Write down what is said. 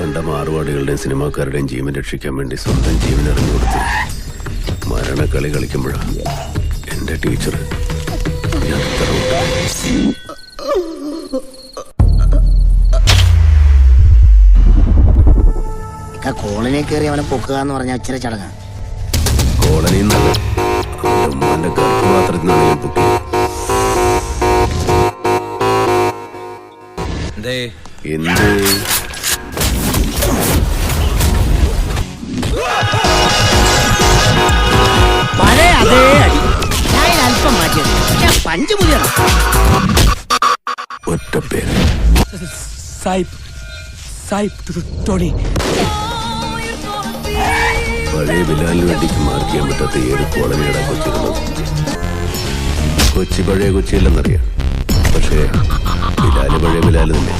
കണ്ട മാറുപാടുകളുടെയും സിനിമാക്കാരുടെയും ജീവൻ രക്ഷിക്കാൻ വേണ്ടി സ്വന്തം ജീവൻ എറിഞ്ഞു കൊടുത്തു മരണക്കളി കളിക്കുമ്പോഴാണ് എന്റെ ടീച്ചർ ഞാൻ കയറി അവനെ പൊക്കുക എന്ന് പറഞ്ഞാൽ ഇച്ചിരി ചടങ്ങാ. കോളനിയിൽ നിന്നല്ല അവന്റെ ഉമ്മാന്റെ ഗർഭപാത്രത്തിൽ നിന്നാണ് ഞാൻ പൊക്കി എന്തേ? പഞ്ച് പുതിയണം ഒറ്റ പേര്. സായിപ്പ് സായിപ്പ് ടോണി. പഴയ ബിലാലിന് വേണ്ടിക്ക് മാർക്ക് ചെയ്യാൻ പറ്റാത്ത ഏത് കോളനിയുടെ കൊച്ചിരുന്നത് കൊച്ചി പഴയ കൊച്ചിയല്ലെന്നറിയാം. പക്ഷേ ബിലാൽ പഴയ ബിലാൽ തന്നെ.